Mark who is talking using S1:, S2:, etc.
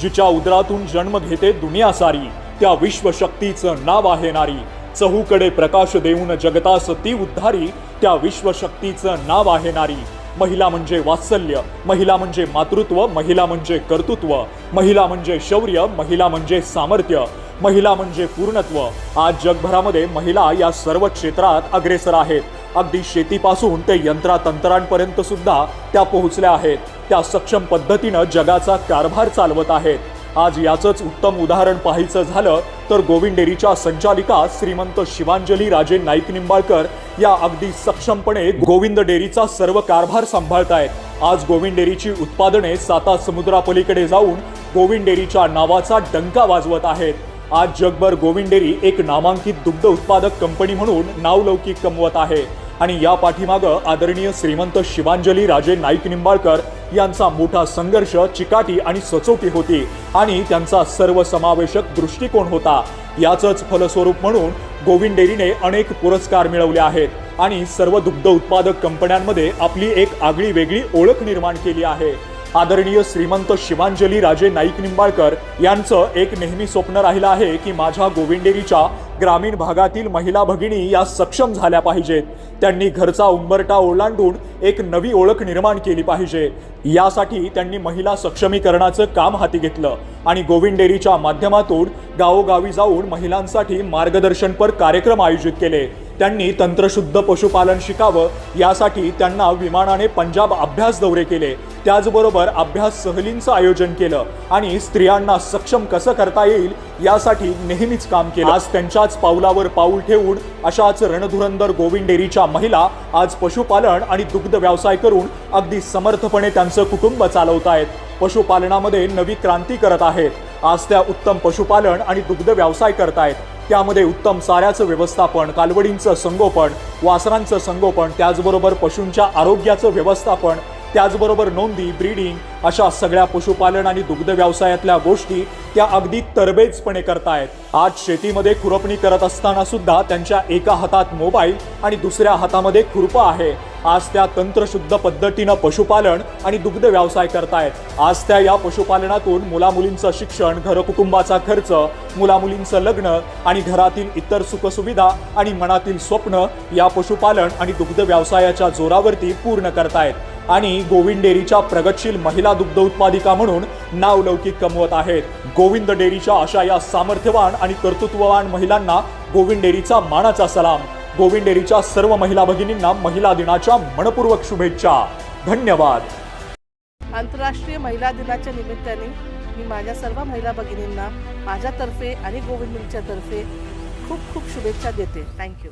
S1: जिच्या उदरातून जन्म घेते दुनिया सारी त्या विश्वशक्तीचं नाव आहे नारी. चहूकडे प्रकाश देऊन जगतास ती उद्धारी त्या विश्वशक्तीचं नाव आहे नारी. महिला म्हणजे वात्सल्य महिला म्हणजे मातृत्व महिला म्हणजे कर्तृत्व महिला म्हणजे शौर्य महिला म्हणजे सामर्थ्य महिला म्हणजे पूर्णत्व. आज जगभरामध्ये महिला या सर्व क्षेत्रात अग्रेसर आहेत. अगदी शेतीपासून ते यंत्रातंत्रांपर्यंत सुद्धा त्या पोहोचल्या आहेत. त्या सक्षम पद्धतीनं जगाचा कारभार चालवत आहेत. आज याचंच उत्तम उदाहरण पाहायचं झालं तर गोविंद डेअरीच्या संचालिका श्रीमंत शिवांजली राजे नाईक निंबाळकर या अगदी सक्षमपणे गोविंद डेअरीचा सर्व कारभार सांभाळतायत. आज गोविंद डेअरीची उत्पादने साता समुद्रापलीकडे जाऊन गोविंद डेअरीच्या नावाचा डंका वाजवत आहेत. आज जगभर गोविंद डेअरी एक नामांकित दुग्ध उत्पादक कंपनी म्हणून नावलौकिक कमवत आहे. आणि या पाठीमागं आदरणीय श्रीमंत शिवांजली राजे नाईक निंबाळकर यांचा मोठा संघर्ष चिकाटी आणि सचोटी होती आणि त्यांचा सर्वसमावेशक दृष्टिकोन होता. याचंच फलस्वरूप म्हणून गोविंद डेअरीने अनेक पुरस्कार मिळवले आहेत आणि सर्व दुग्ध उत्पादक कंपन्यांमध्ये आपली एक आगळी वेगळी ओळख निर्माण केली आहे. आदरणीय श्रीमंत शिवांजली राजे नाईक निंबाळकर यांचं एक नेहमी स्वप्न राहिलं आहे की माझ्या गोविंडेरीच्या ग्रामीण भागातील महिला भगिनी या सक्षम झाल्या पाहिजेत. त्यांनी घरचा उंबरटा ओलांडून एक नवी ओळख निर्माण केली पाहिजे. यासाठी त्यांनी महिला सक्षमीकरणाचं काम हाती घेतलं आणि गोविंडेरीच्या माध्यमातून गावोगावी जाऊन महिलांसाठी मार्गदर्शनपर कार्यक्रम आयोजित केले. त्यांनी तंत्रशुद्ध पशुपालन शिकावं यासाठी त्यांना विमानाने पंजाब अभ्यास दौरे केले. त्याचबरोबर अभ्यास सहलींचं आयोजन केलं आणि स्त्रियांना सक्षम कसं करता येईल यासाठी नेहमीच काम केलं. आज त्यांच्याच पावलावर पाऊल ठेवून अशाच रणधुरंदर गोविंद डेअरीच्या महिला आज पशुपालन आणि दुग्ध व्यवसाय करून अगदी समर्थपणे त्यांचं कुटुंब चालवत आहेत पशुपालनामध्ये नवी क्रांती करत आहेत. आज त्या उत्तम पशुपालन आणि दुग्ध व्यवसाय करतायत. त्यामध्ये उत्तम चाऱ्याचं व्यवस्थापन कालवडींचं संगोपन वासरांचं संगोपन त्याचबरोबर पशूंच्या आरोग्याचं व्यवस्थापन त्याचबरोबर नोंदी ब्रीडिंग अशा सगळ्या पशुपालन आणि दुग्ध व्यवसायातल्या गोष्टी त्या अगदी तरबेजपणे करतायत. आज शेतीमध्ये खुरपणी करत असताना सुद्धा त्यांच्या एका हातात मोबाईल आणि दुसऱ्या हातामध्ये खुरपं आहे. आज त्या तंत्रशुद्ध पद्धतीनं पशुपालन आणि दुग्ध व्यवसाय करतायत. आज त्या या पशुपालनातून मुलामुलींचं शिक्षण घरकुटुंबाचा खर्च मुलामुलींचं लग्न आणि घरातील इतर सुखसुविधा आणि मनातील स्वप्न या पशुपालन आणि दुग्ध व्यवसायाच्या जोरावरती पूर्ण करतायत. आणि गोविंद डेअरीच्या प्रगतशील महिला दुग्ध उत्पादिका म्हणून नावलौकिक कमवत आहेत. गोविंद डेअरीच्या अशा या सामर्थ्यवान आणि कर्तृत्ववान महिलांना गोविंद डेअरीचा मानाचा सलाम. गोविंद डेअरीच्या सर्व महिला भगिनींना महिला दिनाच्या मनपूर्वक शुभेच्छा. धन्यवाद.
S2: आंतरराष्ट्रीय महिला दिनाच्या निमित्ताने मी माझ्या सर्व महिला भगिनींना माझ्यातर्फे आणि गोविंद तर्फे खूप खूप शुभेच्छा देते. थँक्यू